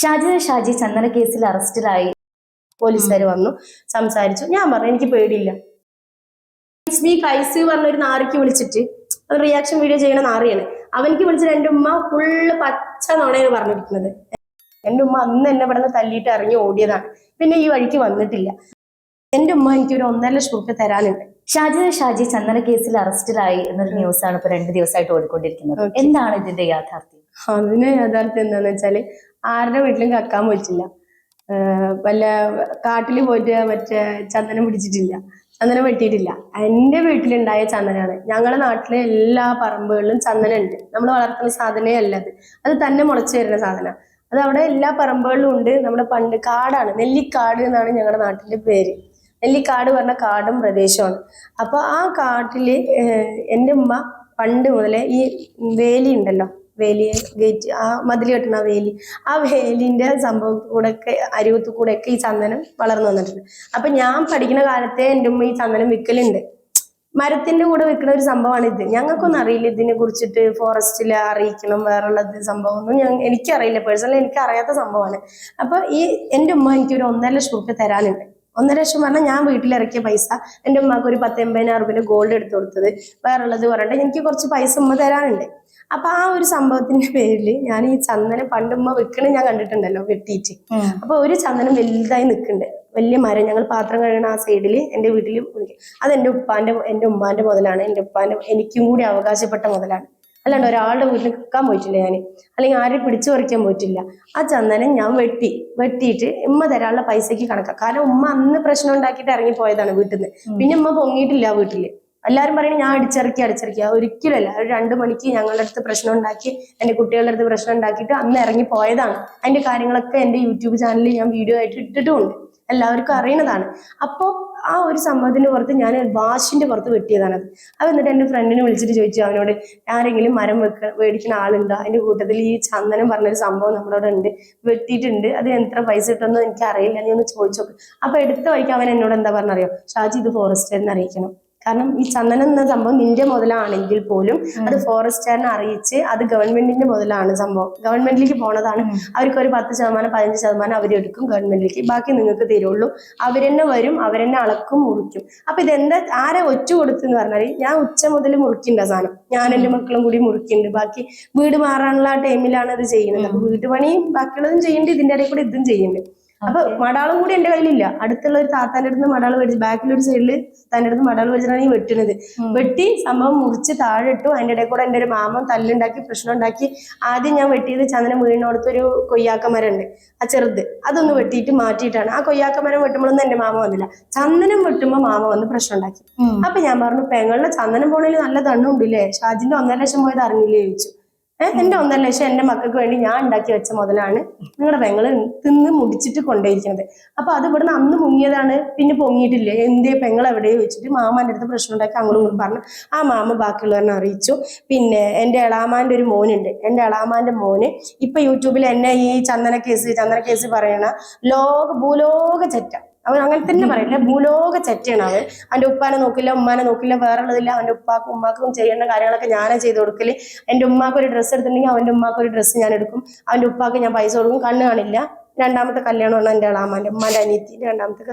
ഷാജിദ ഷാജി ചന്ദന കേസിൽ അറസ്റ്റിലായി പോലീസുകാർ വന്നു. സംസാരിച്ചു. ഞാൻ പറഞ്ഞു എനിക്ക് പേടിയില്ല. കൈസ് പറഞ്ഞ ഒരു നാറിക്ക് വിളിച്ചിട്ട് അത് റിയാക്ഷൻ വീഡിയോ ചെയ്യണ നാറിയാണ്. അവനിക്ക് വിളിച്ചിട്ട് എന്റെ ഉമ്മ ഫുള്ള് പച്ച നുണയാണ് പറഞ്ഞിരിക്കുന്നത്. എന്റെ ഉമ്മ അന്ന് എന്നെ ഇവിടെ നിന്ന് തല്ലിയിട്ട് ഇറങ്ങി ഓടിയതാണ്. പിന്നെ ഈ വഴിക്ക് വന്നിട്ടില്ല. എന്റെ ഉമ്മ എനിക്ക് ഒരു ഒന്നര ലക്ഷം രൂപ തരാനുണ്ട്. ഷാജിദ ഷാജി ചന്ദന കേസിൽ അറസ്റ്റിലായി എന്നൊരു ന്യൂസാണ് ഇപ്പൊ രണ്ട് ദിവസമായിട്ട് ഓടിക്കൊണ്ടിരിക്കുന്നത്. എന്താണ് ഇതിന്റെ യാഥാർത്ഥ്യം? അതിന് യഥാർത്ഥം എന്താന്ന് വെച്ചാൽ ആരുടെ വീട്ടിലും കക്കാൻ പോയിട്ടില്ല. വല്ല കാട്ടിൽ പോയിട്ട് മറ്റേ ചന്ദനം പിടിച്ചിട്ടില്ല. ചന്ദനം വെട്ടിയിട്ടില്ല. എന്റെ വീട്ടിലുണ്ടായ ചന്ദനമാണ് ഞങ്ങളുടെ നാട്ടിലെ എല്ലാ പറമ്പുകളിലും ചന്ദനമുണ്ട് നമ്മൾ വളർത്തുന്ന സാധനമേ അല്ല അത്. തന്നെ മുളച്ചു വരുന്ന സാധനം. അത് അവിടെ എല്ലാ പറമ്പുകളിലും ഉണ്ട്. നമ്മുടെ പണ്ട് കാടാണ്. നെല്ലിക്കാട് എന്നാണ് ഞങ്ങളുടെ നാട്ടിലെ പേര്. നെല്ലിക്കാട് പറഞ്ഞ കാടും പ്രദേശമാണ് അപ്പൊ ആ കാട്ടിൽ ഏഹ്, എന്റെ ഉമ്മ പണ്ട് മുതലേ ഈ വേലി ഉണ്ടല്ലോ വേലി ഗേറ്റ് ആ മതിൽ കെട്ടുന്ന വേലി. ആ വേലിന്റെ സംഭവം ഒക്കെ അരുവത്തു കൂടെ ഒക്കെ ഈ ചന്ദനം വളർന്നു വന്നിട്ടുണ്ട്. അപ്പൊ ഞാൻ പഠിക്കുന്ന കാലത്തെ എന്റെ ഉമ്മ ഈ ചന്ദനം വിൽക്കലുണ്ട് മരത്തിന്റെ കൂടെ വെക്കുന്ന ഒരു സംഭവമാണ് ഇത്. ഞങ്ങൾക്കൊന്നും അറിയില്ല ഇതിനെ കുറിച്ചിട്ട് ഫോറസ്റ്റിൽ അറിയിക്കണം വേറുള്ളത് സംഭവം ഒന്നും ഞാൻ എനിക്കറിയില്ല. പേഴ്സണലി എനിക്ക് അറിയാത്ത സംഭവമാണ്. അപ്പൊ ഈ എന്റെ ഉമ്മ എനിക്ക് ഒരു ഒന്നര ലക്ഷം റുപ്യ തരാനുണ്ട്. ഒന്നര ലക്ഷം പറഞ്ഞാൽ ഞാൻ വീട്ടിലിറക്കിയ പൈസ എന്റെ ഉമ്മക്ക് ഒരു പത്ത് എൺപതിനായിരം റുപ്യ ഗോൾഡ് എടുത്തു കൊടുത്തത്. വേറുള്ളത് പറഞ്ഞിട്ട് എനിക്ക് കുറച്ച് പൈസ ഉമ്മ തരാനുണ്ട്. അപ്പൊ ആ ഒരു സംഭവത്തിന്റെ പേരിൽ ഞാൻ ഈ ചന്ദനം പണ്ടുമ്പോ വെക്കണേ ഞാൻ കണ്ടിട്ടുണ്ടല്ലോ വെട്ടിയിട്ട്. അപ്പൊ ഒരു ചന്ദനം വലുതായി നിൽക്കുന്നുണ്ട് വലിയ മരം ഞങ്ങൾ പാത്രം കഴുകണ ആ സൈഡിൽ എന്റെ വീട്ടിൽ അത് എന്റെ ഉപ്പാന്റെ എന്റെ ഉമ്മാന്റെ മുതലാണ്. എന്റെ ഉപ്പാന്റെ എനിക്കും കൂടി അവകാശപ്പെട്ട മുതലാണ്. അല്ലാണ്ട് ഒരാളുടെ വീട്ടിൽ നിൽക്കാൻ പോയിട്ടില്ല ഞാൻ അല്ലെങ്കിൽ ആരെയും പിടിച്ചു പറിക്കാൻ പോയിട്ടില്ല. ആ ചന്ദനം ഞാൻ വെട്ടി. വെട്ടിയിട്ട് ഉമ്മ തരാനുള്ള പൈസക്ക് കണക്കാ. കാരണം ഉമ്മ അന്ന് പ്രശ്നം ഉണ്ടാക്കിയിട്ട് ഇറങ്ങി പോയതാണ് വീട്ടിൽ നിന്ന് പിന്നെ ഉമ്മ പൊങ്ങിയിട്ടില്ല ആ വീട്ടിൽ. എല്ലാവരും പറയണേ ഞാൻ അടിച്ചിറക്കി അടിച്ചിറക്കി. അത് ഒരിക്കലല്ല ഒരു രണ്ട് മണിക്ക് ഞങ്ങളുടെ അടുത്ത് പ്രശ്നം ഉണ്ടാക്കി എന്റെ കുട്ടികളുടെ അടുത്ത് പ്രശ്നം ഉണ്ടാക്കിയിട്ട് അന്ന് ഇറങ്ങി പോയതാണ്. അതിന്റെ കാര്യങ്ങളൊക്കെ എന്റെ യൂട്യൂബ് ചാനലിൽ ഞാൻ വീഡിയോ ആയിട്ട് ഇട്ടിട്ടുമുണ്ട്. എല്ലാവർക്കും അറിയണതാണ്. അപ്പോൾ ആ ഒരു സംഭവത്തിന്റെ പുറത്ത് ഞാൻ വാശിന്റെ പുറത്ത് വെട്ടിയതാണത് അത്. എന്നിട്ട് എന്റെ ഫ്രണ്ടിനെ വിളിച്ചിട്ട് ചോദിച്ചു. അവനോട് ആരെങ്കിലും മരം വെക്ക മേടിക്കുന്ന ആളുണ്ടോ? അതിന്റെ കൂട്ടത്തിൽ ഈ ചന്ദനം പറഞ്ഞൊരു സംഭവം നമ്മുടെ അവിടെ ഉണ്ട്. വെട്ടിയിട്ടുണ്ട്. അത് എത്ര പൈസ കിട്ടുമെന്ന് എനിക്ക് അറിയില്ല നീ ഒന്ന് ചോദിച്ചു നോക്ക് അപ്പൊ എടുത്ത വഴിക്ക് അവൻ എന്നോട് എന്താ പറഞ്ഞറിയോ ഷാജി ഇത് ഫോറസ്റ്റ് എന്ന് അറിയിക്കണം. കാരണം ഈ ചന്ദനം എന്ന സംഭവം നിന്റെ മുതലാണെങ്കിൽ പോലും അത് ഫോറസ്റ്റുകാരനെ അറിയിച്ച് അത് ഗവൺമെന്റിന്റെ മുതലാണ് സംഭവം. ഗവൺമെന്റിലേക്ക് പോണതാണ്. അവർക്ക് ഒരു പത്ത് ശതമാനം പതിനഞ്ച് ശതമാനം അവരെടുക്കും ഗവൺമെന്റിലേക്ക്. ബാക്കി നിങ്ങൾക്ക് തരുള്ളൂ. അവരെന്നെ വരും അവരെന്നെ അളക്കും മുറിക്കും. അപ്പൊ ഇതെന്താ? ആരെ ഒറ്റ കൊടുത്തെന്ന് പറഞ്ഞാൽ ഞാൻ ഉച്ച മുതൽ മുറിക്കണ്ട സാധനം. ഞാൻ എന്റെ മക്കളും കൂടി മുറിക്കുന്നുണ്ട് ബാക്കി വീട് മാറാനുള്ള ആ ടൈമിലാണ് അത് ചെയ്യുന്നത്. വീട്ടുപണിയും വീട്ടു ബാക്കിയുള്ളതും ചെയ്യുന്നുണ്ട് ഇതിന്റെ ഇടയിൽ കൂടി ഇതും ചെയ്യുന്നുണ്ട് അപ്പൊ മടാളും കൂടി എന്റെ കയ്യിലില്ല. അടുത്തുള്ള ഒരു താത്താന്റെ അടുത്ത് മടാൾ മേടിച്ച് ബാക്കിലൊരു സൈഡിൽ താന്റെ അടുത്ത് മടാൾ മേടിച്ചിട്ടാണ് ഈ വെട്ടുന്നത്. വെട്ടി സംഭവം മുറിച്ച് താഴെ ഇട്ടു. അതിന്റെ ഇടയിൽ കൂടെ എന്റെ ഒരു മാമൻ തല്ലുണ്ടാക്കി പ്രശ്നം ഉണ്ടാക്കി. ആദ്യം ഞാൻ വെട്ടിയത് ചന്ദനം വീണോടത്ത് ഒരു കൊയ്യാക്ക മരം ഉണ്ട് ആ ചെറുത്. അതൊന്ന് വെട്ടിയിട്ട് മാറ്റിയിട്ടാണ്. ആ കൊയ്യാക്കമരം വെട്ടുമ്പോഴൊന്നും എന്റെ മാമ വന്നില്ല. ചന്ദനം വെട്ടുമ്പോ മാമ വന്ന് പ്രശ്നം ഉണ്ടാക്കി. അപ്പൊ ഞാൻ പറഞ്ഞു പെങ്ങളുടെ ചന്ദനം പോണേൽ നല്ല തണ്ണുണ്ടല്ലേ ഷാജിന്റെ ഒന്നര ലക്ഷം പോയത് അറിഞ്ഞില്ലേ? ചോദിച്ചു. ഏഹ് എന്റെ ഒന്നര ലക്ഷം എന്റെ മക്കൾക്ക് വേണ്ടി ഞാൻ ഉണ്ടാക്കി വെച്ച മുതലാണ് നിങ്ങളുടെ പെങ്ങൾ തിന്ന് മുടിച്ചിട്ട് കൊണ്ടേയിരിക്കുന്നത്. അപ്പൊ അത് ഇവിടുന്ന് അന്ന് മുങ്ങിയതാണ് പിന്നെ പൊങ്ങിയിട്ടില്ലേ? എന്തേ പെങ്ങൾ എവിടെയോ വെച്ചിട്ട് മാമാന്റെ അടുത്ത് പ്രശ്നം ഉണ്ടാക്കി അങ്ങോട്ടും ഇങ്ങോട്ടും പറഞ്ഞു. ആ മാമ ബാക്കിയുള്ളവരെ അറിയിച്ചു. പിന്നെ എന്റെ എളാമാന്റെ ഒരു മോനുണ്ട്. എന്റെ എളാമാന്റെ മോന് ഇപ്പൊ യൂട്യൂബിൽ എന്നെ ഈ ചന്ദന കേസ് ചന്ദന കേസ് പറയണ ലോക ഭൂലോക ചെറ്റ അവൻ അങ്ങനെ തന്നെ പറയില്ല ഭൂലോക ചെറ്റയാണ് അവൻ. അവന്റെ ഉപ്പാനെ നോക്കില്ല ഉമ്മാനെ നോക്കില്ല വേറെ ഉള്ളതില്ല അവന്റെ ഉപ്പാക്കും ഉമ്മാക്കും ചെയ്യേണ്ട കാര്യങ്ങളൊക്കെ ഞാനേ ചെയ്ത് കൊടുക്കൽ. എന്റെ ഉമ്മാക്ക് ഒരു ഡ്രസ്സ് എടുത്തിട്ടുണ്ടെങ്കിൽ അവന്റെ ഉമ്മാക്ക് ഒരു ഡ്രസ്സ് ഞാൻ എടുക്കും. അവന്റെ ഉപ്പാക്ക് ഞാൻ പൈസ കൊടുക്കും. കണ്ണ് കാണില്ല. രണ്ടാമത്തെ കല്യാണമാണ് എന്റെ അളാമാന്റെ ഉമ്മാന്റെ അനിയത്തിന്റെ രണ്ടാമത്തെ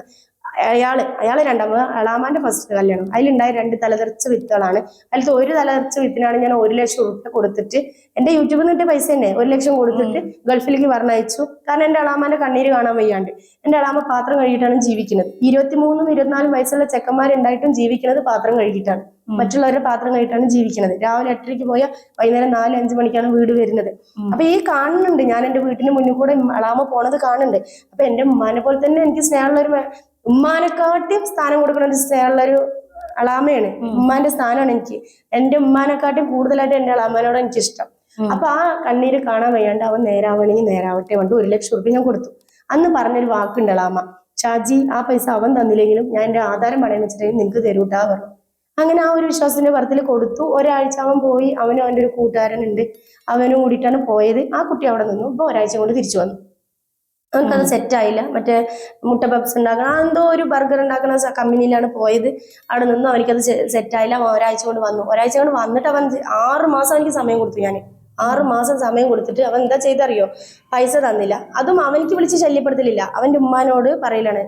അയാൾ അയാൾ രണ്ടാമത് അളാമാന്റെ ഫസ്റ്റ് കല്യാണം. അതിലുണ്ടായ രണ്ട് തലതെറിച്ച വിത്തുകളാണ്. അതിലത്തെ ഒരു തലതെറിച്ച വിത്തിനാണ് ഞാൻ ഒരു ലക്ഷം ഉറുപ്പ് കൊടുത്തിട്ട് എന്റെ യൂട്യൂബിൽ നിന്നിട്ട് പൈസ തന്നെ. ഒരു ലക്ഷം കൊടുത്തിട്ട് ഗൾഫിലേക്ക് പറഞ്ഞയച്ചു. കാരണം എന്റെ അളാമാന്റെ കണ്ണീര് കാണാൻ വയ്യാണ്ട്. എന്റെ അളാമ പാത്രം കഴുകിയിട്ടാണ് ജീവിക്കുന്നത്. ഇരുപത്തിമൂന്നും ഇരുപത്തിനാലും വയസ്സുള്ള ചെക്കന്മാരുണ്ടായിട്ടും ജീവിക്കുന്നത് പാത്രം കഴുകിയിട്ടാണ്. മറ്റുള്ളവരെ പാത്രം കഴിഞ്ഞിട്ടാണ് ജീവിക്കുന്നത്. രാവിലെ എട്ടരയ്ക്ക് പോയാൽ വൈകുന്നേരം നാല് അഞ്ച് മണിക്കാണ് വീട് വരുന്നത്. അപ്പൊ ഈ കാണുന്നുണ്ട്. ഞാൻ എന്റെ വീട്ടിന് മുന്നിൽ കൂടെ അളാമ പോണത് കാണുന്നുണ്ട്. അപ്പൊ എന്റെ ഉമ്മാനെ പോലെ തന്നെ എനിക്ക് സ്നേഹമുള്ള ഒരു ഉമ്മാനെക്കാട്ടിയും സ്ഥാനം കൊടുക്കുന്ന ഒരു അളാമയാണ് ഉമ്മാന്റെ സ്ഥാനമാണ് എനിക്ക്. എന്റെ ഉമ്മാനെക്കാട്ടിയും കൂടുതലായിട്ട് എന്റെ അളാമനോട് എനിക്ക് ഇഷ്ടം അപ്പൊ ആ കണ്ണീര് കാണാൻ വയ്യാണ്ട് അവൻ നേരാവണെങ്കിൽ നേരാവട്ടെ കൊണ്ട് ഒരു ലക്ഷം റുപ്യ ഞാൻ കൊടുത്തു. അന്ന് പറഞ്ഞൊരു വാക്കുണ്ട് അളാമ ചാജി ആ പൈസ അവൻ തന്നില്ലെങ്കിലും ഞാൻ എന്റെ ആധാരം പണയം വെച്ചിട്ടുണ്ടെങ്കിൽ നിനക്ക് തരൂട്ടാ പറഞ്ഞു. അങ്ങനെ ആ ഒരു വിശ്വാസത്തിന്റെ പറത്തിൽ കൊടുത്തു. ഒരാഴ്ച അവൻ പോയി. അവനും അവന്റെ ഒരു കൂട്ടുകാരനുണ്ട്. അവനും കൂടിയിട്ടാണ് പോയത്. ആ കുട്ടി അവിടെ നിന്നു. ഇപ്പൊ ഒരാഴ്ച കൊണ്ട് തിരിച്ചു വന്നു. അവൻക്കത് സെറ്റ് ആയില്ല മറ്റേ മുട്ട പപ്സ് ഉണ്ടാക്കണം ആ എന്തോ ഒരു ബർഗർ ഉണ്ടാക്കുന്ന കമ്പനിയിലാണ് പോയത്. അവിടെ നിന്നും അവനിക്കത് സെറ്റ് ആയില്ല ഒരാഴ്ച കൊണ്ട് വന്നു. ഒരാഴ്ച കൊണ്ട് വന്നിട്ട് അവൻ ആറ് മാസം എനിക്ക് സമയം കൊടുത്തു ഞാൻ ആറ് മാസം സമയം കൊടുത്തിട്ട് അവൻ എന്താ ചെയ്തറിയോ? പൈസ തന്നില്ല. അതും അവനിക്ക് വിളിച്ച് ശല്യപ്പെടുത്തലില്ല. അവന്റെ ഉമ്മാനോട് പറയലാണ്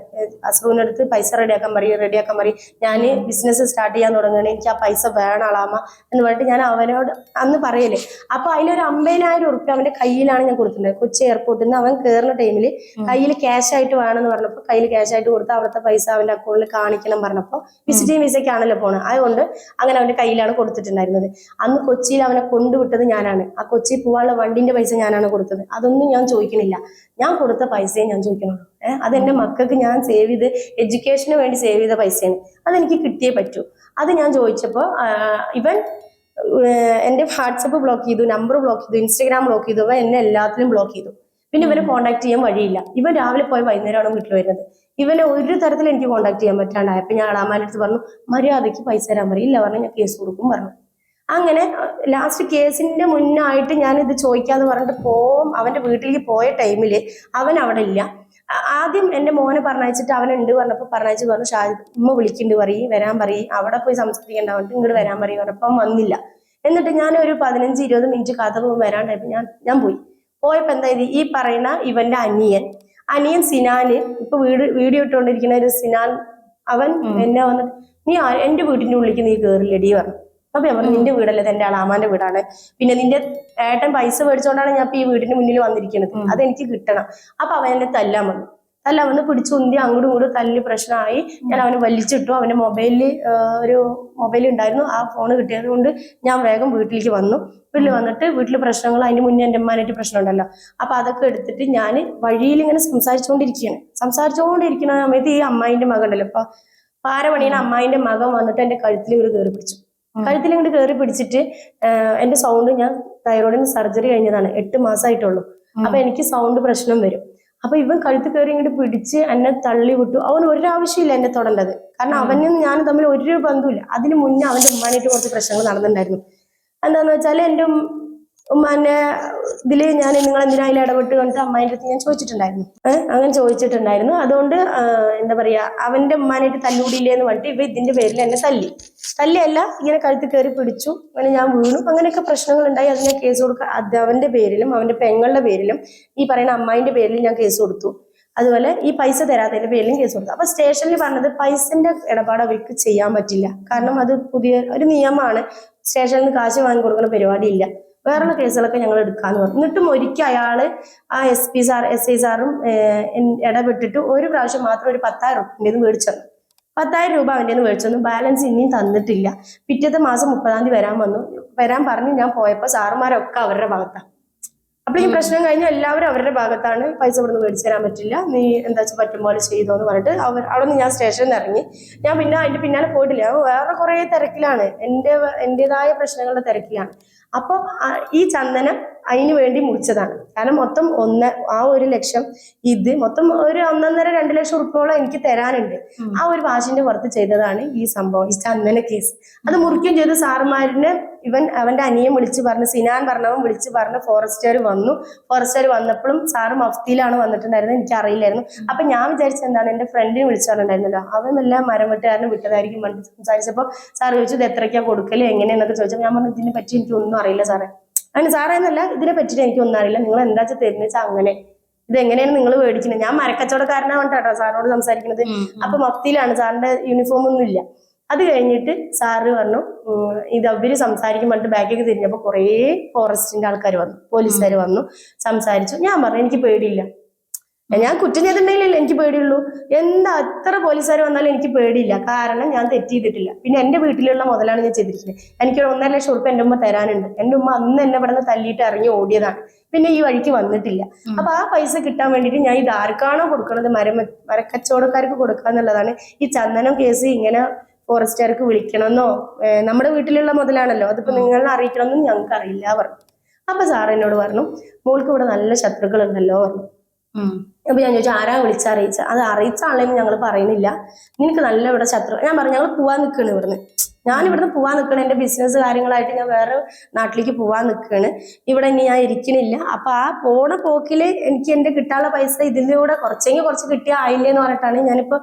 അസുഖിനടുത്ത് അടുത്ത് പൈസ റെഡിയാക്കാൻ പറയും റെഡിയാക്കാൻ പറയും. ഞാൻ ബിസിനസ് സ്റ്റാർട്ട് ചെയ്യാൻ തുടങ്ങണേ എനിക്ക് ആ പൈസ വേണം ആളാമ എന്ന് പറഞ്ഞിട്ട് ഞാൻ അവനോട് അന്ന് പറയൽ. അപ്പൊ അതിലൊരു അമ്പതിനായിരം ഉറുപ്പ്യ അവന്റെ കയ്യിലാണ് ഞാൻ കൊടുത്തിട്ടുണ്ട് കൊച്ചി എയർപോർട്ടിൽ നിന്ന് അവൻ കയറുന്ന ടൈമിൽ കയ്യിൽ ക്യാഷ് ആയിട്ട് വേണമെന്ന് പറഞ്ഞപ്പോൾ കയ്യിൽ ക്യാഷ് ആയിട്ട് കൊടുത്ത് അവിടുത്തെ പൈസ അവന്റെ അക്കൗണ്ടിൽ കാണിക്കണം പറഞ്ഞപ്പോൾ വിസിറ്റിംഗ് വിസയ്ക്കാണല്ലോ പോണത് അതുകൊണ്ട് അങ്ങനെ അവന്റെ കയ്യിലാണ് കൊടുത്തിട്ടുണ്ടായിരുന്നത്. അന്ന് കൊച്ചിയിൽ അവനെ കൊണ്ടുവിട്ടത് ഞാനാണ്. ആ കൊച്ചി പോവാനുള്ള വണ്ടിന്റെ പൈസ ഞാനാണ് കൊടുത്തത്. അതൊന്നും ഞാൻ ചോദിക്കണില്ല. ഞാൻ കൊടുത്ത പൈസയെ ഞാൻ ചോദിക്കണുള്ളൂ ഏഹ് അത് മക്കൾക്ക് ഞാൻ സേവ് ചെയ്ത് എഡ്യൂക്കേഷന് വേണ്ടി സേവ് ചെയ്ത പൈസയാണ്. അതെനിക്ക് കിട്ടിയേ പറ്റൂ. അത് ഞാൻ ചോദിച്ചപ്പോൾ ഇവൻ എന്റെ വാട്സപ്പ് ബ്ലോക്ക് ചെയ്തു നമ്പർ ബ്ലോക്ക് ചെയ്തു ഇൻസ്റ്റാഗ്രാം ബ്ലോക്ക് ചെയ്തു എന്നെ എല്ലാത്തിലും ബ്ലോക്ക് ചെയ്തു. പിന്നെ ഇവരെ കോൺടാക്ട് ചെയ്യാൻ വഴിയില്ല. ഇവൻ രാവിലെ പോയി വൈകുന്നേരമാണ് വീട്ടിൽ വരുന്നത്. ഇവനെ ഒരു തരത്തിൽ എനിക്ക് കോൺടാക്ട് ചെയ്യാൻ പറ്റാണ്ടായപ്പോ ഞാൻ അളാമാന്റെ അടുത്ത് പറഞ്ഞു മര്യാദയ്ക്ക് പൈസ തരാൻ പറയും. ഇല്ല പറഞ്ഞു ഞാൻ കേസ് കൊടുക്കും പറഞ്ഞു. അങ്ങനെ ലാസ്റ്റ് കേസിന്റെ മുന്നായിട്ട് ഞാൻ ഇത് ചോദിക്കാന്ന് പറഞ്ഞിട്ട് പോവും. അവന്റെ വീട്ടിലേക്ക് പോയ ടൈമിൽ അവൻ അവിടെ ഇല്ല. ആദ്യം എന്റെ മോനെ പറഞ്ഞയച്ചിട്ട് അവനുണ്ട് ഉണ്ട് പറഞ്ഞപ്പോ പറഞ്ഞയച്ച് പറഞ്ഞു ഷാജി ഉമ്മ വിളിക്കുന്നുണ്ട് പറയും വരാൻ പറയും. അവിടെ പോയി സംസ്കരിക്കേണ്ട പറഞ്ഞിട്ട് ഇങ്ങോട്ട് വരാൻ പറയും പറഞ്ഞപ്പം വന്നില്ല. എന്നിട്ട് ഞാൻ ഒരു പതിനഞ്ച് ഇരുപത് മിനിറ്റ് കഥ പോകും വരാണ്ടായപ്പോൾ ഞാൻ ഞാൻ പോയി. പോയപ്പോൾ എന്താ ഇത്? ഈ പറയുന്ന ഇവന്റെ അനിയൻ. അനിയൻ സിനാന് ഇപ്പൊ വീട് വീഡിയോ ഇട്ടുകൊണ്ടിരിക്കുന്ന ഒരു സിനാൻ അവൻ എന്നെ വന്നിട്ട് നീ എന്റെ എന്റെ വീടിന്റെ ഉള്ളിലേക്ക് നീ കേറില്ലടി പറഞ്ഞു. അപ്പൊ ഞാൻ പറഞ്ഞു നിന്റെ വീടല്ലേ തന്റെ എന്റെ അളാമാന്റെ വീടാണ്. പിന്നെ നിന്റെ ഏട്ടൻ പൈസ മേടിച്ചോണ്ടാണ് ഞാൻ ഈ വീടിന്റെ മുന്നിൽ വന്നിരിക്കുന്നത്. അത് എനിക്ക് കിട്ടണം. അപ്പൊ അവൻ എന്നെ തല്ലാൻ വന്നു. തല്ലാൻ വന്ന് പിടിച്ചു ഉന്തി അങ്ങോട്ടും ഇങ്ങോട്ടും തല്ലി പ്രശ്നമായി. ഞാൻ അവനെ വലിച്ചിട്ടു. അവന്റെ മൊബൈലിൽ ഒരു മൊബൈൽ ഉണ്ടായിരുന്നു. ആ ഫോൺ കിട്ടിയത് കൊണ്ട് ഞാൻ വേഗം വീട്ടിലേക്ക് വന്നു. വീട്ടിൽ വന്നിട്ട് വീട്ടിൽ പ്രശ്നങ്ങൾ അതിന് മുന്നേ എന്റെ അമ്മാനായിട്ട് പ്രശ്നം ഉണ്ടല്ലോ അപ്പൊ അതൊക്കെ എടുത്തിട്ട് ഞാൻ വഴിയിൽ ഇങ്ങനെ സംസാരിച്ചുകൊണ്ടിരിക്കുകയാണ് സംസാരിച്ചുകൊണ്ടിരിക്കുന്ന സമയത്ത് ഈ അമ്മായിന്റെ മകൻ ഉണ്ടല്ലോ. ഇപ്പൊ പാരമണിയുടെ അമ്മായിന്റെ മകൻ വന്നിട്ട് എന്റെ കഴുത്തിൽ ഒരു കയറി പിടിച്ചു. കഴുത്തിൽ ഇങ്ങോട്ട് കയറി പിടിച്ചിട്ട് എന്റെ സൗണ്ട് ഞാൻ തൈറോയിഡിന് സർജറി കഴിഞ്ഞതാണ്. എട്ട് മാസമായിട്ടുള്ളൂ അപ്പൊ എനിക്ക് സൗണ്ട് പ്രശ്നം വരും. അപ്പൊ ഇവൻ കഴുത്ത് കയറി ഇങ്ങോട്ട് പിടിച്ച് എന്നെ തള്ളി വിട്ടു. അവന് ഒരു ആവശ്യമില്ല എന്നെ തൊടേണ്ടത്. കാരണം അവനും ഞാനും തമ്മിൽ ഒരു ബന്ധമില്ല അതിന് മുന്നേ അവന്റെ ഉമ്മാനായിട്ട് കുറച്ച് പ്രശ്നങ്ങൾ നടന്നിട്ടുണ്ടായിരുന്നു. എന്താന്ന് വെച്ചാൽ എന്റെ ഉം- ഉമ്മാന്റെ ഇതിൽ ഞാൻ നിങ്ങൾ എന്തിനാ അതിൽ ഇടപെട്ട് കണ്ടിട്ട് അമ്മായിന്റെ അടുത്ത് ഞാൻ ചോദിച്ചിട്ടുണ്ടായിരുന്നു. അങ്ങനെ ചോദിച്ചിട്ടുണ്ടായിരുന്നു. അതുകൊണ്ട് എന്താ പറയാ അവന്റെ ഉമ്മാനായിട്ട് തല്ലൂടിയില്ലേ എന്ന് പറഞ്ഞിട്ട് ഇവ ഇതിന്റെ പേരിൽ എന്നെ തല്ലി. തല്ലിയല്ല ഇങ്ങനെ കഴുത്ത് കയറി പിടിച്ചു. അങ്ങനെ ഞാൻ വീണു. അങ്ങനെയൊക്കെ പ്രശ്നങ്ങൾ ഉണ്ടായി അത് ഞാൻ കേസ് കൊടുക്കുക അത് പേരിലും അവന്റെ പെങ്ങളുടെ പേരിലും ഈ പറയുന്ന അമ്മായിന്റെ പേരിലും ഞാൻ കേസ് കൊടുത്തു. അതുപോലെ ഈ പൈസ തരാത്തതിന്റെ പേരിലും കേസ് കൊടുത്തു. അപ്പൊ സ്റ്റേഷനിൽ പറഞ്ഞത് പൈസന്റെ ഇടപാട് അവർക്ക് ചെയ്യാൻ പറ്റില്ല. കാരണം അത് പുതിയ ഒരു നിയമമാണ്. സ്റ്റേഷനിൽ നിന്ന് കാശ് വാങ്ങി കൊടുക്കുന്ന പരിപാടി ഇല്ല വേറെ കേസുകളൊക്കെ ഞങ്ങൾ എടുക്കാന്ന് പറഞ്ഞു. എന്നിട്ടും ഒരിക്കൽ അയാൾ ആ S P sir S I സാറും ഇടപെട്ടിട്ട് ഒരു പ്രാവശ്യം മാത്രം ഒരു പത്തായിരം റുപ്യന്റെ മേടിച്ചു പത്തായിരം രൂപ അവന്റെ മേടിച്ചു തന്നു. ബാലൻസ് ഇനിയും തന്നിട്ടില്ല. പിറ്റത്തെ മാസം മുപ്പതാം തീയതി വരാൻ വന്നു. വരാൻ പറഞ്ഞ് ഞാൻ പോയപ്പോൾ സാറുമാരൊക്കെ അവരുടെ ഭാഗത്താണ് അപ്പൊ ഈ പ്രശ്നം കഴിഞ്ഞാൽ എല്ലാവരും അവരുടെ ഭാഗത്താണ് പൈസ ഇവിടുന്ന് മേടിച്ചു തരാൻ പറ്റില്ല. നീ എന്താ വെച്ചാൽ പറ്റും പോലെ ചെയ്തോ എന്ന് പറഞ്ഞിട്ട് അവർ അവിടെ നിന്ന് ഞാൻ സ്റ്റേഷനിൽ നിന്ന് ഇറങ്ങി. ഞാൻ പിന്നെ അതിന്റെ പിന്നാലെ പോയിട്ടില്ല. ഞാൻ വേറെ കുറെ തിരക്കിലാണ്. എന്റെ എന്റെതായ പ്രശ്നങ്ങളുടെ തിരക്കിലാണ്. അപ്പൊ ഈ ചന്ദനം അതിന് വേണ്ടി മുറിച്ചതാണ്. കാരണം മൊത്തം ഒന്ന് ആ ഒരു ലക്ഷം ഇത് മൊത്തം ഒരു ഒന്നൊന്നര രണ്ട് ലക്ഷം ഉറുപ്പോളം എനിക്ക് തരാനുണ്ട്. ആ ഒരു വാശിന്റെ പുറത്ത് ചെയ്തതാണ് ഈ സംഭവം ഈ ചന്ദന കേസ് അത് മുറിക്കുകയും ചെയ്ത്. സാറുമാരിന് ഇവൻ അവന്റെ അനിയൻ വിളിച്ചു പറഞ്ഞു സിനാൻ പറഞ്ഞവൻ വിളിച്ചു പറഞ്ഞു ഫോറസ്റ്റുകാർ വന്നു. ഫോറസ്റ്റുകാർ വന്നപ്പോഴും സാറ് മഫ്തിയിലാണ് വന്നിട്ടുണ്ടായിരുന്നത് എനിക്ക് അറിയില്ലായിരുന്നു അപ്പൊ ഞാൻ വിചാരിച്ച എന്താണ് എന്റെ ഫ്രണ്ടിനെ വിളിച്ചു പറഞ്ഞിട്ടുണ്ടായിരുന്നല്ലോ അവൻ എല്ലാം മരം വെട്ടുകാരനെ വിട്ടതായിരിക്കും സംസാരിച്ചപ്പോ സംസാരിച്ചപ്പോൾ സാർ ചോദിച്ചു ഇത് എത്രയ്ക്കാ കൊടുക്കൽ എങ്ങനെയെന്നൊക്കെ ചോദിച്ചപ്പോൾ ഞാൻ പറഞ്ഞു ഇതിനെ പറ്റി എനിക്ക് ഒന്നും അറിയില്ല സാറേ. അങ്ങനെ സാറേ എന്നല്ല ഇതിനെ പറ്റിയിട്ട് എനിക്ക് ഒന്നും അറിയില്ല. നിങ്ങൾ എന്താ വെച്ചാൽ തരുന്ന വെച്ചാൽ അങ്ങനെ. ഇത് എങ്ങനെയാണ് നിങ്ങൾ മേടിക്കുന്നത്? ഞാൻ മരക്കച്ചവടക്കാരനാണ് കേട്ടോ സാറിനോട് സംസാരിക്കുന്നത്. അപ്പൊ മഫ്തിയിലാണ് സാറിന്റെ യൂണിഫോം ഒന്നും ഇല്ല. അത് കഴിഞ്ഞിട്ട് സാറ് പറഞ്ഞു ഇത് അവർ സംസാരിക്കും പറഞ്ഞിട്ട് ബാഗൊക്കെ തിരിഞ്ഞപ്പോ കുറേ ഫോറസ്റ്റിന്റെ ആൾക്കാർ വന്നു പോലീസുകാർ വന്നു സംസാരിച്ചു. ഞാൻ പറഞ്ഞു എനിക്ക് പേടിയില്ല. ഞാൻ കുറ്റം എനിക്ക് പേടിയുള്ളൂ? എന്താ അത്ര പോലീസുകാർ വന്നാലും എനിക്ക് പേടിയില്ല. കാരണം ഞാൻ തെറ്റ് ചെയ്തിട്ടില്ല. പിന്നെ എന്റെ വീട്ടിലുള്ള മുതലാണ് ഞാൻ ചെയ്തിരിക്കുന്നത്. എനിക്ക് ഒന്നര ലക്ഷം ഉറുപ്പ് എന്റെ ഉമ്മ തരാനുണ്ട്. എന്റെ ഉമ്മ അന്ന് എന്നെ ഇവിടെ നിന്ന് തല്ലിയിട്ട് ഇറങ്ങി ഓടിയതാണ്. പിന്നെ ഈ വഴിക്ക് വന്നിട്ടില്ല. അപ്പൊ ആ പൈസ കിട്ടാൻ വേണ്ടിയിട്ട് ഞാൻ ഇത് ആർക്കാണോ കൊടുക്കുന്നത് മരം മരക്കച്ചവടക്കാർക്ക് കൊടുക്കുക എന്നുള്ളതാണ്. ഈ ചന്ദനം കേസ് ഇങ്ങനെ ഫോറസ്റ്റുകാർക്ക് വിളിക്കണമെന്നോ നമ്മുടെ വീട്ടിലുള്ള മുതലാണല്ലോ. അതിപ്പോ നിങ്ങളെ അറിയിക്കണമെന്നും ഞങ്ങൾക്ക് അറിയില്ല പറഞ്ഞു. അപ്പൊ സാർ എന്നോട് പറഞ്ഞു മോൾക്ക് ഇവിടെ നല്ല ശത്രുക്കൾ ഉണ്ടല്ലോ പറഞ്ഞു അപ്പൊ ഞാൻ ചോദിച്ചു ആരാ വിളിച്ചറിയിച്ച അത് അറിയിച്ച ആളെയും ഞങ്ങൾ പറയുന്നില്ല. നിനക്ക് നല്ല ഇവിടെ ശത്രു ഞാൻ പറഞ്ഞു ഞങ്ങൾ പോവാൻ നിൽക്കണ് ഇവിടുന്ന്. ഞാൻ ഇവിടുന്ന് പോവാൻ നിൽക്കണം. എന്റെ ബിസിനസ് കാര്യങ്ങളായിട്ട് ഞാൻ വേറെ നാട്ടിലേക്ക് പോവാൻ നിൽക്കുകയാണ് ഇവിടെ ഇനി ഞാൻ ഇരിക്കണില്ല. അപ്പൊ ആ പോണ പോക്കിൽ എനിക്ക് എന്റെ കിട്ടാനുള്ള പൈസ ഇതിലൂടെ കുറച്ചെങ്കിൽ കുറച്ച് കിട്ടിയ ആയില്ലേ എന്ന് പറഞ്ഞിട്ടാണ് ഞാനിപ്പോ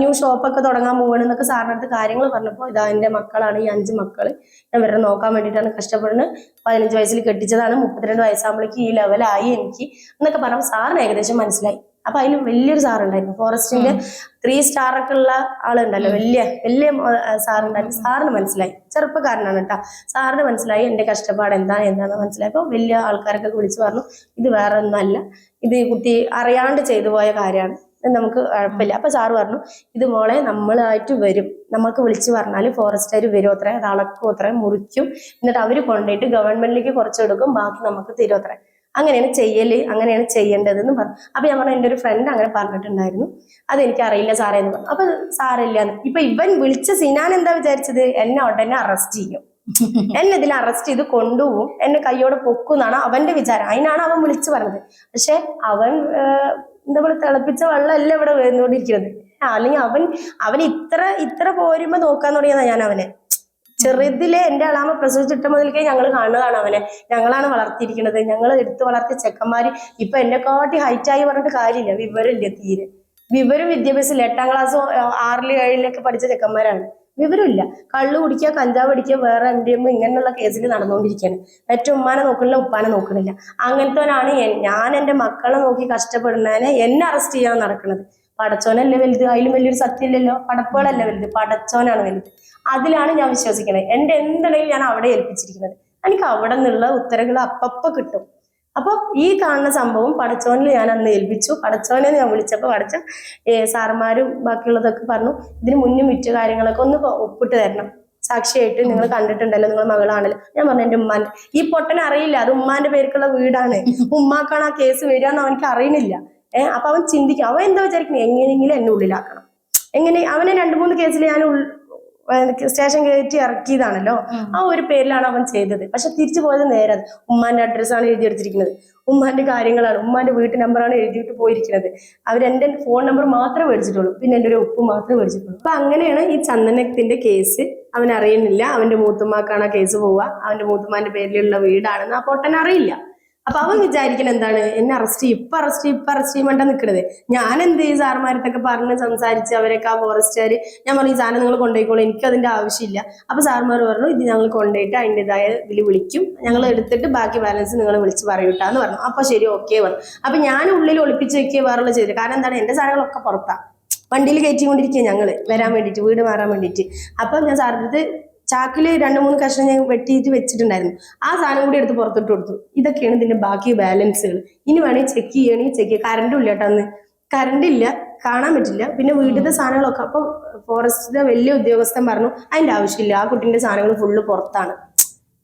ന്യൂ ഷോപ്പൊക്കെ തുടങ്ങാൻ പോവുകയാണ് എന്നൊക്കെ സാറിന്റെ അടുത്ത് കാര്യങ്ങൾ പറഞ്ഞപ്പോൾ ഇതാ എന്റെ മക്കളാണ് ഈ അഞ്ച് മക്കൾ ഞാൻ ഇവരെ നോക്കാൻ വേണ്ടിയിട്ടാണ് കഷ്ടപ്പെടുന്നത്. പതിനഞ്ച് വയസ്സിൽ കെട്ടിച്ചതാണ്. മുപ്പത്തിരണ്ട് വയസ്സാകുമ്പോഴേക്ക് ഈ ലെവലായി എനിക്ക് എന്നൊക്കെ പറഞ്ഞപ്പോൾ സാറിന് ഏകദേശം മനസ്സിലായി. അപ്പൊ അതിൽ വലിയൊരു സാറുണ്ടായിരുന്നു. ഫോറസ്റ്റിന്റെ ത്രീ സ്റ്റാർ ഒക്കെ ഉള്ള ആളുണ്ടല്ലോ വലിയ വലിയ സാറുണ്ടായിരുന്നു സാറിന് മനസ്സിലായി. ചെറുപ്പക്കാരനാണ് കേട്ടോ. സാറിന് മനസ്സിലായി എന്റെ കഷ്ടപ്പാട് എന്താണ് എന്താണെന്ന് മനസ്സിലായപ്പോൾ വലിയ ആൾക്കാരൊക്കെ വിളിച്ചു പറഞ്ഞു ഇത് വേറെ ഒന്നല്ല. ഇത് കുട്ടി അറിയാണ്ട് ചെയ്തു പോയ കാര്യമാണ്. നമുക്ക് കുഴപ്പമില്ല. അപ്പൊ സാറ് പറഞ്ഞു ഇത് മോളെ നമ്മളായിട്ട് വരും. നമ്മൾക്ക് വിളിച്ചു പറഞ്ഞാൽ ഫോറസ്റ്റുകാർ വരും. അത്ര അത് അളക്കും അത്ര മുറിക്കും. എന്നിട്ട് അവർ കൊണ്ടുപോയിട്ട് ഗവൺമെന്റിലേക്ക് കുറച്ച് കൊടുക്കും ബാക്കി നമുക്ക് തരും അത്ര അങ്ങനെയാണ് ചെയ്യൽ അങ്ങനെയാണ് ചെയ്യേണ്ടതെന്ന് പറഞ്ഞു. അപ്പൊ ഞാൻ പറഞ്ഞു എന്റെ ഒരു ഫ്രണ്ട് അങ്ങനെ പറഞ്ഞിട്ടുണ്ടായിരുന്നു. അതെനിക്ക് അറിയില്ല സാറേ എന്ന് പറഞ്ഞു. അപ്പൊ സാറില്ല ഇപ്പൊ ഇവൻ വിളിച്ച സിനാൻ എന്താ വിചാരിച്ചത്? എന്നെ ഉടനെ അറസ്റ്റ് ചെയ്യും. എന്നെ ഇതിൽ അറസ്റ്റ് ചെയ്ത് കൊണ്ടുപോകും. എന്നെ കയ്യോടെ പൊക്കുന്നാണ് അവന്റെ വിചാരം. അതിനാണ് അവൻ വിളിച്ചു പറഞ്ഞത്. പക്ഷെ അവൻ എന്താ പറയുക തിളപ്പിച്ച വെള്ളമല്ല ഇവിടെ വരുന്നോണ്ടിരിക്കുന്നത് അല്ലെങ്കിൽ അവൻ അവൻ ഇത്ര ഇത്ര പോരുമ്പോ നോക്കാൻ തുടങ്ങിയതാ ഞാൻ അവനെ. ചെറുതിലെ എന്റെ അളാമ പ്രസവിച്ചിട്ട മുതൽക്കേ ഞങ്ങൾ കാണുകയാണ് അവനെ. ഞങ്ങളാണ് വളർത്തിയിരിക്കുന്നത്. ഞങ്ങൾ എടുത്ത് വളർത്തിയ ചെക്കന്മാര് ഇപ്പൊ എന്നെ കാട്ടി ഹൈറ്റായി പറഞ്ഞിട്ട് കാര്യമില്ല. വിവരമില്ല തീരെ. വിവരം വിദ്യാഭ്യാസം എട്ടാം ക്ലാസ് ആറിൽ ഏഴിലൊക്കെ പഠിച്ച ചെക്കന്മാരാണ്. വിവരമില്ല. കള്ളു കുടിക്കുക കഞ്ചാവ് അടിക്കുക വേറെ എം ഇങ്ങനെയുള്ള കേസിൽ നടന്നുകൊണ്ടിരിക്കുകയാണ്. മറ്റേ ഉമ്മാനെ നോക്കണില്ല ഉപ്പാനെ നോക്കണില്ല. അങ്ങനത്തെ ഞാൻ. എന്റെ മക്കളെ നോക്കി കഷ്ടപ്പെടുന്നതിനെ എന്നെ അറസ്റ്റ് ചെയ്യാൻ നടക്കുന്നത് പടച്ചോനല്ലേ വലുത്? അതിലും വലിയൊരു സത്യമില്ലല്ലോ? പടപ്പുകളല്ല വലുത്? പടച്ചോനാണ് വലുത്. അതിലാണ് ഞാൻ വിശ്വസിക്കുന്നത്. എന്റെ എന്തുണ്ടെങ്കിലും ഞാൻ അവിടെ ഏൽപ്പിച്ചിരിക്കുന്നത്. എനിക്ക് അവിടെ നിന്നുള്ള ഉത്തരങ്ങൾ അപ്പപ്പ കിട്ടും. അപ്പോൾ ഈ കാണുന്ന സംഭവം പടച്ചോനിൽ ഞാൻ അന്ന് ഏൽപ്പിച്ചു. പടച്ചോനെ ഞാൻ വിളിച്ചപ്പോൾ പടച്ച സാറന്മാരും ബാക്കിയുള്ളതൊക്കെ പറഞ്ഞു. ഇതിന് മുന്നും വിറ്റ കാര്യങ്ങളൊക്കെ ഒന്ന് ഒപ്പിട്ട് തരണം. സാക്ഷിയായിട്ട് നിങ്ങൾ കണ്ടിട്ടുണ്ടല്ലോ നിങ്ങൾ മകളാണല്ലോ. ഞാൻ പറഞ്ഞു എന്റെ ഉമ്മാന്റെ ഈ പൊട്ടനെ അറിയില്ല അത് ഉമ്മാന്റെ പേർക്കുള്ള വീടാണ്. ഉമ്മാക്കാണ് ആ കേസ് വരിക എന്ന് അവനക്ക് അറിയണില്ല. ഏഹ് അപ്പൊ അവൻ ചിന്തിക്കും. അവൻ എന്താ വിചാരിക്കുന്നത് എങ്ങനെയെങ്കിലും എന്നെ ഉള്ളിലാക്കണം. എങ്ങനെ അവനെ രണ്ട് മൂന്ന് കേസിൽ ഞാൻ സ്റ്റേഷൻ കയറ്റി ഇറക്കിയതാണല്ലോ. ആ. ഒരു പേരിലാണ് അവൻ ചെയ്തത്. പക്ഷെ തിരിച്ചു പോയത് നേരെ അത്. ഉമ്മാന്റെ അഡ്രസ്സാണ് എഴുതിയെടുത്തിരിക്കുന്നത്. ഉമ്മാന്റെ കാര്യങ്ങളാണ്. ഉമ്മാന്റെ വീട്ടു നമ്പറാണ് എഴുതിയിട്ട് പോയിരിക്കുന്നത്. അവരെന്റെ ഫോൺ നമ്പർ മാത്രമേ മേടിച്ചിട്ടുള്ളൂ. പിന്നെ എന്റെ ഒരു ഒപ്പ് മാത്രമേ മേടിച്ചിട്ടുള്ളൂ. അപ്പൊ അങ്ങനെയാണ് ഈ ചന്ദനത്തിന്റെ കേസ്. അവൻ അറിയുന്നില്ല. അവന്റെ മൂത്തുമ്മാക്കാണ് ആ കേസ് പോവുക. അവന്റെ മൂത്തുമ്മാന്റെ പേരിലുള്ള വീടാണെന്ന് ആ പൊട്ടൻ അറിയില്ല. അപ്പൊ അവൻ വിചാരിക്കണം എന്താണ്? എന്നെ അറസ്റ്റ് ചെയ്യും. ഇപ്പൊ അറസ്റ്റ് ചെയ്യും ഇപ്പൊ അറസ്റ്റ് ചെയ്യുമ്പോണ്ടാ നിൽക്കണത് ഞാൻ എന്ത് ചെയ്യും സാർമാരത്തൊക്കെ പറഞ്ഞ് സംസാരിച്ച് അവരൊക്കെ ആ ഫോറസ്റ്റുകാർ ഞാൻ പറഞ്ഞു ഈ സാധനം നിങ്ങൾ കൊണ്ടുപോയിക്കോളൂ എനിക്ക് അതിന്റെ ആവശ്യമില്ല. അപ്പൊ സാർമാർ പറഞ്ഞു ഇത് ഞങ്ങൾ കൊണ്ടുപോയിട്ട് അതിന്റെതായ ഇതിൽ വിളിക്കും. ഞങ്ങൾ എടുത്തിട്ട് ബാക്കി ബാലൻസ് നിങ്ങൾ വിളിച്ച് പറയൂട്ടാന്ന് പറഞ്ഞു. അപ്പൊ ശരി ഓക്കെ പറഞ്ഞു. അപ്പൊ ഞാൻ ഉള്ളിൽ ഒളിപ്പിച്ച് വെക്കുക വേറുള്ള ചെയ്തു കാരണം എന്താണ്? എന്റെ സാധനങ്ങളൊക്കെ പുറത്താണ് വണ്ടിയിൽ കയറ്റിക്കൊണ്ടിരിക്കുക ഞങ്ങൾ വരാൻ വേണ്ടിയിട്ട് വീട് മാറാൻ വേണ്ടിയിട്ട്. അപ്പൊ ഞാൻ സാറിന്റെ ചാക്കിൽ രണ്ട് മൂന്ന് കഷ്ണം ഞാൻ വെട്ടിയിട്ട് വെച്ചിട്ടുണ്ടായിരുന്നു. ആ സാധനം കൂടി എടുത്ത് പുറത്തിട്ട് കൊടുത്തു. ഇതൊക്കെയാണ് ഇതിന്റെ ബാക്കി ബാലൻസുകൾ. ഇനി വേണമെങ്കിൽ ചെക്ക് ചെയ്യണമെങ്കിൽ ചെക്ക് ചെയ്യുക കറണ്ടും ഇല്ല കേട്ടോ അന്ന്. കറണ്ട് ഇല്ല കാണാൻ പറ്റില്ല. പിന്നെ വീട്ടിലത്തെ സാധനങ്ങളൊക്കെ അപ്പൊ ഫോറസ്റ്റിലെ വലിയ ഉദ്യോഗസ്ഥൻ പറഞ്ഞു അതിന്റെ ആവശ്യമില്ല. ആ കുട്ടിന്റെ സാധനങ്ങൾ ഫുള്ള് പുറത്താണ്.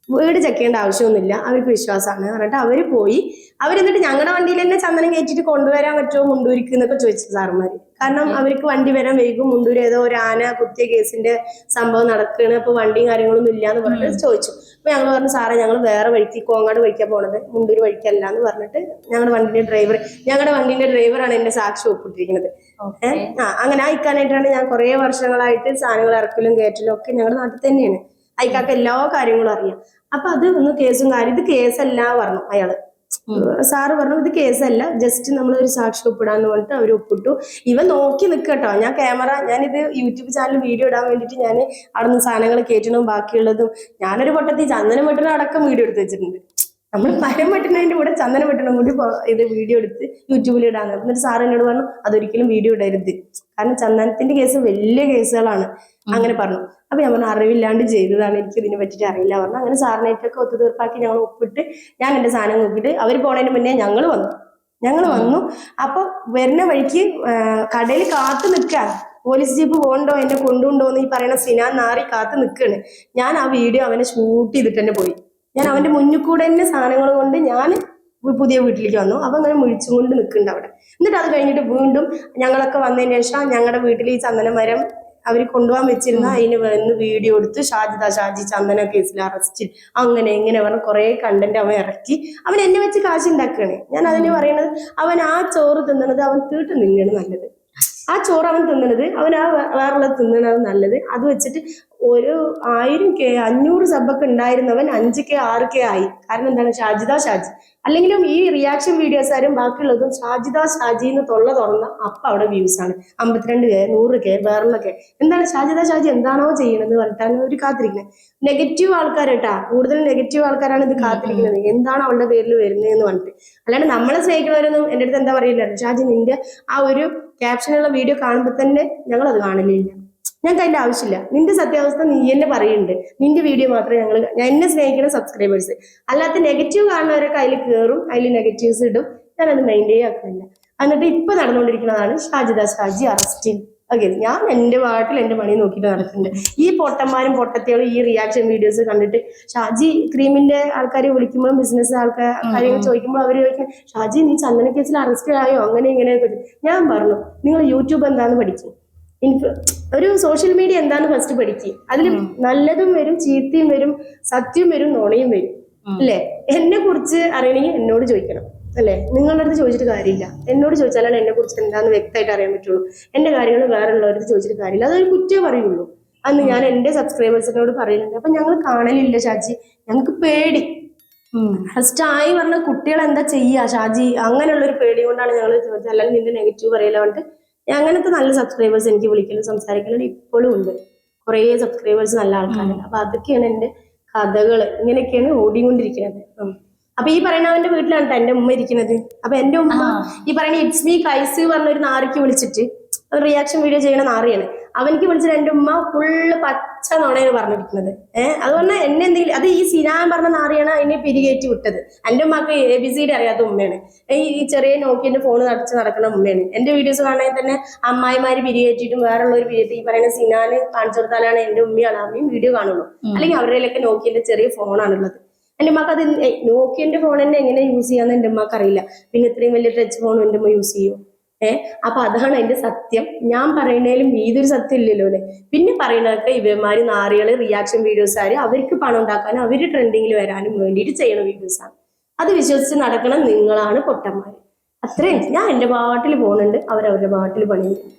വീട് ചെക്ക് ചെയ്യേണ്ട ആവശ്യമൊന്നുമില്ല. അവർക്ക് വിശ്വാസമാണ് പറഞ്ഞിട്ട് അവർ പോയി. അവരെന്നിട്ട് ഞങ്ങളുടെ വണ്ടിയിൽ തന്നെ ചന്ദനം കയറ്റിട്ട് കൊണ്ടുവരാൻ പറ്റുമോ മുണ്ടൂരിക്ക് എന്നൊക്കെ ചോദിച്ചു സാറുമാര് കാരണം അവർക്ക് വണ്ടി വരാൻ വൈകും. മുണ്ടൂര് ഏതോ ഒരു ആന കുത്തിയ കേസിന്റെ സംഭവം നടക്കുകയാണ് അപ്പൊ വണ്ടിയും കാര്യങ്ങളൊന്നും ഇല്ല എന്ന് പറഞ്ഞിട്ട് ചോദിച്ചു. അപ്പൊ ഞങ്ങൾ പറഞ്ഞു സാറേ ഞങ്ങൾ വേറെ വഴിക്ക് കോങ്ങാട് വഴിക്കാൻ പോണത്. മുണ്ടൂര് വഴിക്കല്ല എന്ന് പറഞ്ഞിട്ട് ഞങ്ങളുടെ വണ്ടിന്റെ ഡ്രൈവർ ഞങ്ങളുടെ വണ്ടിന്റെ ഡ്രൈവറാണ് എന്റെ സാക്ഷി ഒപ്പിട്ടിരിക്കുന്നത് ഏഹ്? ആ അങ്ങനെ അയക്കാനായിട്ടാണ് ഞാൻ കുറെ വർഷങ്ങളായിട്ട് സാധനങ്ങൾ ഇറക്കലും കയറ്റലും ഒക്കെ ഞങ്ങളുടെ നാട്ടിൽ തന്നെയാണ്. അയക്കാക്ക് എല്ലാ കാര്യങ്ങളും അറിയാം. അപ്പൊ അത് ഒന്ന് കേസും കാര്യം ഇത് കേസല്ല പറഞ്ഞു അയാൾ. സാറ് പറഞ്ഞു ഇത് കേസല്ല ജസ്റ്റ് നമ്മൾ ഒരു സാക്ഷി ഒപ്പിടാന്ന് പറഞ്ഞിട്ട് അവർ ഒപ്പിട്ടു. ഇവൻ നോക്കി നിൽക്കട്ടോ ഞാൻ ക്യാമറ ഞാനിത് യൂട്യൂബ് ചാനൽ വീഡിയോ ഇടാൻ വേണ്ടിയിട്ട് ഞാൻ അവിടെ നിന്ന് സാധനങ്ങൾ കയറ്റണം ബാക്കിയുള്ളതും ഞാനൊരു പൊട്ടത്തി ചന്ദനം വെട്ടണം അടക്കം വീഡിയോ എടുത്ത് വെച്ചിട്ടുണ്ട്. നമ്മൾ മരം വെട്ടുന്നതിന്റെ കൂടെ ചന്ദനം വെട്ടണം കൂടി ഇത് വീഡിയോ എടുത്ത് യൂട്യൂബിൽ ഇടാന്ന്. എന്നിട്ട് സാർ എന്നോട് പറഞ്ഞു അതൊരിക്കലും വീഡിയോ ഇടരുത്. കാരണം ചന്ദനത്തിന്റെ കേസ് വലിയ കേസുകളാണ് അങ്ങനെ പറഞ്ഞു. അപ്പൊ ഞാൻ പറഞ്ഞു അറിവില്ലാണ്ട് ചെയ്തതാണ്. എനിക്ക് ഇതിനെ പറ്റിയിട്ട് അറിയില്ല. പറഞ്ഞു അങ്ങനെ സാറിനായിട്ടൊക്കെ ഒത്തുതീർപ്പാക്കി ഞങ്ങൾ ഒപ്പിട്ട് ഞാൻ എന്റെ സാധനം നോക്കിയിട്ട് അവർ പോണതിന് മുന്നേ ഞങ്ങൾ വന്നു. ഞങ്ങൾ വന്നു. അപ്പൊ വരുന്ന വഴിക്ക് കടയിൽ കാത്തു നിൽക്കാൻ പോലീസ് ജീപ്പ് പോകണ്ടോ? എന്നെ കൊണ്ടുണ്ടോ എന്ന് ഈ പറയുന്ന സിനാൻ നാറി കാത്തു നിൽക്കാണ് ഞാൻ ആ വീഡിയോ അവനെ ഷൂട്ട് ചെയ്തിട്ട് തന്നെ പോയി. ഞാൻ അവന്റെ മുന്നിൽ കൂടെ തന്നെ സാധനങ്ങൾ കൊണ്ട് ഞാൻ പുതിയ വീട്ടിലേക്ക് വന്നു. അപ്പൊ അങ്ങനെ മുഴിച്ചും കൊണ്ട് നിൽക്കുന്നുണ്ട് അവിടെ. എന്നിട്ട് അത് കഴിഞ്ഞിട്ട് വീണ്ടും ഞങ്ങളൊക്കെ വന്നതിന് ശേഷം ഞങ്ങളുടെ വീട്ടിൽ ഈ ചന്ദനമരം അവർ കൊണ്ടുപോകാൻ വെച്ചിരുന്ന അതിന് വന്ന് വീഡിയോ എടുത്ത് ഷാജിദ ഷാജി ചന്ദന കേസിൽ അറസ്റ്റ് അങ്ങനെ ഇങ്ങനെ പറഞ്ഞ് കുറെ കണ്ടന്റ് അവൻ ഇറക്കി. അവൻ എന്നെ വെച്ച് കാശ് ഉണ്ടാക്കുകയാണ് ഞാൻ അതിന് പറയുന്നത് അവൻ ആ ചോറ് തിന്നണത് അവൻ തീട്ട് നിന്നാണ് നല്ലത്. ആ ചോറ് അവൻ തിന്നണത് അവൻ ആ വേറുള്ളത് തിന്നണത് നല്ലത്. അത് വെച്ചിട്ട് ഒരു ആയിരം കെ അഞ്ഞൂറ് സബൊക്കെ ഉണ്ടായിരുന്നവൻ അഞ്ച് കെ ആറ് കെ ആയി. കാരണം എന്താണ്? ഷാജിദ ഷാജി. അല്ലെങ്കിലും ഈ റിയാക്ഷൻ വീഡിയോസ് ആരും ബാക്കിയുള്ളതും ഷാജിദ ഷാജി എന്ന് തൊള്ള തുറന്ന അപ്പം അവിടെ വ്യൂസ് ആണ്. അമ്പത്തിരണ്ട് കെ നൂറ് കെ വേറെണ്ണൊക്കെ എന്താണ്? ഷാജിദ ഷാജി എന്താണോ ചെയ്യണമെന്ന് പറഞ്ഞിട്ടാണ് അവർ കാത്തിരിക്കുന്നത്. നെഗറ്റീവ് ആൾക്കാർ കേട്ടാ. കൂടുതൽ നെഗറ്റീവ് ആൾക്കാരാണ് ഇത് കാത്തിരിക്കുന്നത്. എന്താണ് അവളുടെ പേരിൽ വരുന്നത് എന്ന് പറഞ്ഞിട്ട്. അല്ലാണ്ട് നമ്മളെ സ്നേഹിക്കുന്നവരൊന്നും എന്റെ അടുത്ത് എന്താ പറയില്ല ഷാജി നിന്റെ ആ ഒരു ക്യാപ്ഷനുള്ള വീഡിയോ കാണുമ്പോൾ തന്നെ ഞങ്ങൾ അത് കാണലില്ല. ഞങ്ങൾക്ക് അതിന്റെ ആവശ്യമില്ല. നിന്റെ സത്യാവസ്ഥ നീ എന്നെ പറയുന്നുണ്ട് നിന്റെ വീഡിയോ മാത്രമേ ഞങ്ങൾ ഞാൻ എന്നെ സ്നേഹിക്കുന്ന സബ്സ്ക്രൈബേഴ്സ് അല്ലാത്ത നെഗറ്റീവ് കാണുന്നവരൊക്കെ അതിൽ കയറും അതിൽ നെഗറ്റീവ്സ് ഇടും. ഞാൻ അത് മെയിന്റെയിൻ ആക്കുന്നില്ല. എന്നിട്ട് ഇപ്പൊ നടന്നുകൊണ്ടിരിക്കുന്നതാണ് ഷാജിദ. ഷാജി അറസ്റ്റിൽ ഓക്കെ ഞാൻ എന്റെ വാട്ടിൽ എന്റെ പണി നോക്കിയിട്ട് നടക്കുന്നുണ്ട്. ഈ പൊട്ടന്മാരും പൊട്ടത്തികളും ഈ റിയാക്ഷൻ വീഡിയോസ് കണ്ടിട്ട് ഷാജി ക്രീമിന്റെ ആൾക്കാരെ വിളിക്കുമ്പോഴും ബിസിനസ് ആൾക്കാർ കാര്യങ്ങൾ ചോദിക്കുമ്പോൾ അവർ ചോദിക്കും ഷാജി നീ ചന്ദന കേസിൽ അറസ്റ്റ് ആയോ? അങ്ങനെ ഇങ്ങനെ ഞാൻ പറഞ്ഞു നിങ്ങൾ യൂട്യൂബ് എന്താന്ന് പഠിക്കും ഇൻഫ്ലു ഒരു സോഷ്യൽ മീഡിയ എന്താന്ന് ഫസ്റ്റ് പഠിക്കുക അതിൽ നല്ലതും വരും ചീത്തയും വരും സത്യവും വരും നുണയും വരും. അല്ലേ? എന്നെ കുറിച്ച് അറിയണമെങ്കിൽ എന്നോട് ചോദിക്കണം. അല്ലേ? നിങ്ങളുടെ അടുത്ത് ചോദിച്ചിട്ട് കാര്യമില്ല. എന്നോട് ചോദിച്ചാലാണ് എന്നെ കുറിച്ച് എന്താന്ന് വ്യക്തമായിട്ട് അറിയാൻ പറ്റുള്ളൂ. എന്റെ കാര്യങ്ങൾ വേറെ അടുത്ത് ചോദിച്ചിട്ട് കാര്യമില്ല. അതൊരു കുറ്റേ പറയുള്ളൂ. അന്ന് ഞാൻ എന്റെ സബ്സ്ക്രൈബേഴ്സിനോട് പറയുന്നുണ്ട്. അപ്പൊ ഞങ്ങൾ കാണലില്ല ഷാജി. ഞങ്ങൾക്ക് പേടി. ഫസ്റ്റ് ആയി പറഞ്ഞ കുട്ടികൾ എന്താ ചെയ്യാ ഷാജി? അങ്ങനെയുള്ള ഒരു പേടി കൊണ്ടാണ് ഞങ്ങൾ ചോദിച്ചത്. അല്ലെങ്കിൽ നിന്റെ നെഗറ്റീവ് പറയില്ല പറഞ്ഞിട്ട് അങ്ങനത്തെ നല്ല സബ്സ്ക്രൈബേഴ്സ് എനിക്ക് വിളിക്കലും സംസാരിക്കലും ഇപ്പോഴും ഉണ്ട്. കുറേ സബ്സ്ക്രൈബേഴ്സ് നല്ല ആൾക്കാരുണ്ട് അപ്പൊ അതൊക്കെയാണ് എന്റെ കഥകൾ ഇങ്ങനെയൊക്കെയാണ് ഓടിക്കൊണ്ടിരിക്കുന്നത്. അപ്പൊ ഈ പറയുന്നവന്റെ വീട്ടിലാണ് ട്ടോ എന്റെ ഉമ്മ ഇരിക്കുന്നത്. അപ്പൊ എന്റെ ഉമ്മ ഈ പറയുന്ന ഇറ്റ്സ് മീ കൈസ് പറഞ്ഞ ഒരു നാറിക്ക് വിളിച്ചിട്ട് റിയാക്ഷൻ വീഡിയോ ചെയ്യണ നാറിയാണ്. അവനിക്ക് വിളിച്ചിട്ട് എന്റെ ഉമ്മ ഫുള്ള് പച്ച നോണയാണ് പറഞ്ഞിരിക്കുന്നത്. ഏഹ് അതുകൊണ്ട് എന്നെ എന്തെങ്കിലും അത് ഈ സിനാൻ പറഞ്ഞ നാറിയാണ് അതിനെ പിരികേറ്റി വിട്ടത്. എന്റെ ഉമ്മക്ക് എ ബി സി ഡി അറിയാത്ത ഉമ്മയാണ്. ഈ ചെറിയ നോക്കിന്റെ ഫോൺ നടച്ച് നടക്കുന്ന ഉമ്മയാണ്. എന്റെ വീഡിയോസ് കാണാൻ തന്നെ അമ്മായിമാര് പിരികേറ്റിട്ടും വേറുള്ളവർ പിരിയേറ്റി ഈ പറയുന്ന സിനാന് കാണിച്ചു കൊടുത്താലാണ് എന്റെ ഉമ്മയാണ്. അമ്മയും വീഡിയോ കാണുള്ളൂ. അല്ലെങ്കിൽ അവരുടെയൊക്കെ നോക്കിന്റെ ചെറിയ ഫോണാണുള്ളത് എന്റെ ഉമ്മക്ക് അത് നോക്കിയന്റെ ഫോൺ തന്നെ എങ്ങനെ യൂസ് ചെയ്യാന്ന് എന്റെ ഉമ്മക്ക് അറിയില്ല. പിന്നെ ഇത്രയും വലിയ ടച്ച് ഫോൺ എന്റെ ഉമ്മ യൂസ് ചെയ്യും? ഏഹ് അപ്പൊ അതാണ് അതിന്റെ സത്യം. ഞാൻ പറയുന്നതിലും ഇതൊരു സത്യം ഇല്ലല്ലോ അല്ലെ? പിന്നെ പറയുന്നതൊക്കെ ഇവന്മാര് നാറികൾ റിയാക്ഷൻ വീഡിയോസ് ആര് അവർക്ക് പണം ഉണ്ടാക്കാനും അവർ ട്രെൻഡിങ്ങിൽ വരാനും വേണ്ടിയിട്ട് ചെയ്യണ വീഡിയോസ് ആണ്. അത് വിശ്വസിച്ച് നടക്കണം നിങ്ങളാണ് പൊട്ടന്മാര്. അത്രയും ഞാൻ എന്റെ പാട്ടിൽ പോകുന്നുണ്ട്. അവരവരുടെ പാട്ടിൽ പണിയുന്നുണ്ട്.